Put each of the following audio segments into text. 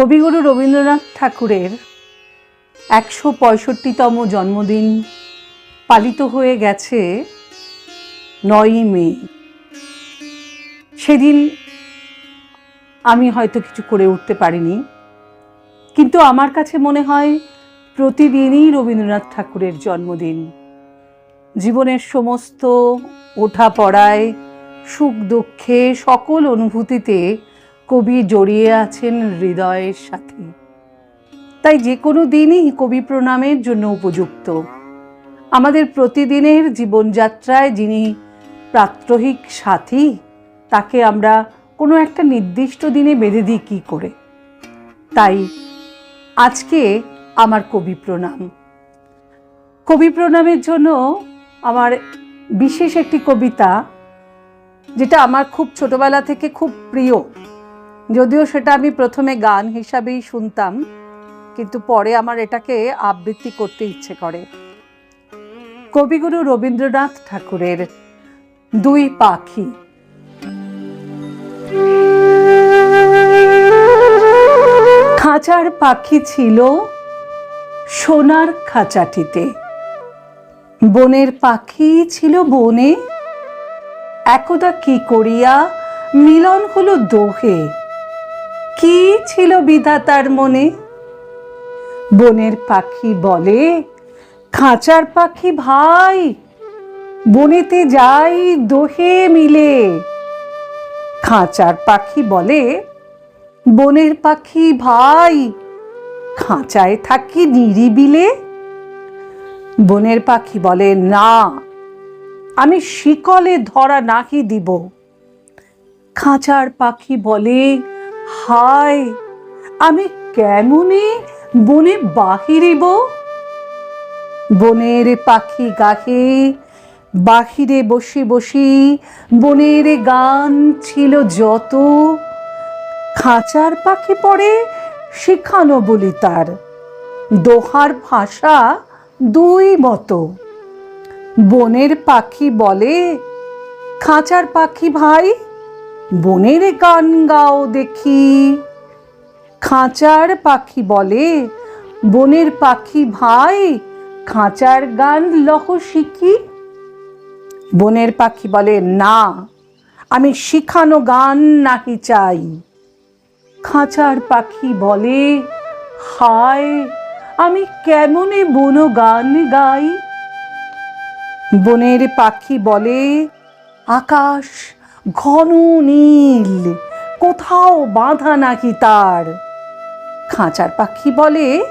কবিগুরু রবীন্দ্রনাথ ঠাকুরের একশো পঁয়ষট্টিতম জন্মদিন পালিত হয়ে গেছে নয়ই মে। সেদিন আমি হয়তো কিছু করে উঠতে পারিনি, কিন্তু আমার কাছে মনে হয় প্রতিদিনই রবীন্দ্রনাথ ঠাকুরের জন্মদিন। জীবনের সমস্ত ওঠা পড়ায় সুখ দুঃখে সকল অনুভূতিতে কবি জড়িয়ে আছেন হৃদয়ের সাথে। তাই যে কোনো দিনই কবি প্রণামের জন্য উপযুক্ত। আমাদের প্রতিদিনের জীবনযাত্রায় যিনি প্রাত্যহিক সাথী, তাকে আমরা কোনো একটা নির্দিষ্ট দিনে বেঁধে দিই কী করে? তাই আজকে আমার কবি প্রণাম। কবি প্রণামের জন্য আমার বিশেষ একটি কবিতা, যেটা আমার খুব ছোটবেলা থেকে খুব প্রিয়। যদিও সেটা আমি প্রথমে গান হিসাবেই শুনতাম, কিন্তু পরে আমার এটাকে আবৃত্তি করতে ইচ্ছে করে। কবিগুরু রবীন্দ্রনাথ ঠাকুরের দুই পাখি। খাঁচার পাখি ছিল সোনার খাঁচাটিতে। বনের পাখি ছিল বনে। একদা কি করিয়া মিলন হলো দোহে। কি ছিল বিধাতার মনে? বনের পাখি বলে, খাঁচার পাখি ভাই, বনেতে যাই দোহে মিলে। খাঁচার পাখি বলে, বনের পাখি ভাই, খাঁচায় থাকি নিরিবিলে। বনের পাখি বলে, না, আমি শিকলে ধরা নাহি দিব। খাঁচার পাখি বলে হায়, আমি কেমনে বনে বাহিরিব বনের পাখি গাহে বাহিরে বসি বসি বনের গান ছিল যত। খাঁচার পাখি পড়ে শেখানো বলি তার, দোহার ভাষা দুই মতো। বনের পাখি বলে, খাঁচার পাখি ভাই বনের গান গাও দেখি। খাঁচার পাখি বলে, বনের পাখি ভাই, খাঁচার গান লহ শিখি। বনের পাখি বলে, না, আমি শিখানো গান নাকি চাই। খাঁচার পাখি বলে, হায়, আমি কেমনে বন গান গাই? বনের পাখি বলে, আকাশ ঘন নীল, কোথাও বাঁধা নাকি তার? খাঁচার পাখি বলে,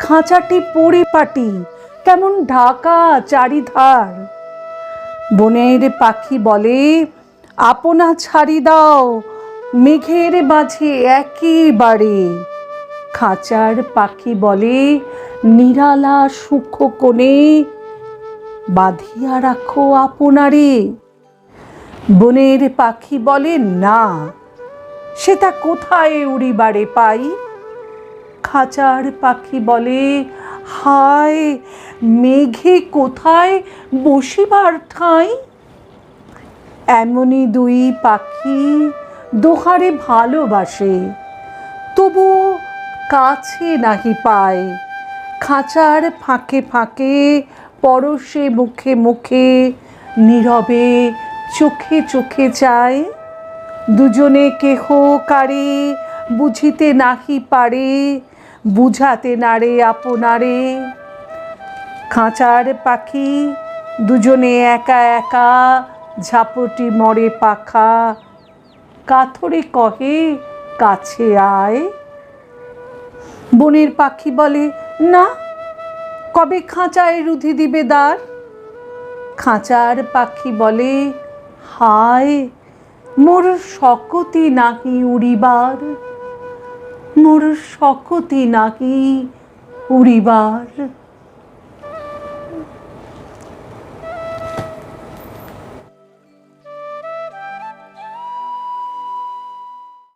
খাঁচাটি পরিপাটি, কেমন ঢাকা চারিধার? বনের পাখি বলে, আপনা ছাড়ি দাও, মেঘের মাঝে একেবারে। খাঁচার পাখি বলে, নিরালা সুখ কোণে বাঁধিয়া রাখো আপনারে। বনের পাখি বলে, না, সেটা কোথায় উড়িবারে পাই? খাঁচার পাখি বলে, হায়, মেঘে কোথায় বসিবার ঠাঁই? এমনই দুই পাখি দোহারে ভালোবাসে তবু কাছে নাহি পায়। খাঁচার ফাঁকে ফাঁকে, পরশে মুখে মুখে, নীরবে চোখে চোখে চায়। দুজনে কেহ কারে বুঝিতে নাহি পারে, বুঝাতে নারে আপনারে। খাঁচার পাখি দুজনে একা একা, ঝাপটি মরে পাখা। কাথরে কহে, কাছে আয়। বনের পাখি বলে, না, কবে খাঁচায় রুধি দিবে দ্বার? খাঁচার পাখি বলে হায় মোর শকতি নাকি উড়িবার? মোর শকতি নাকি উড়িবার?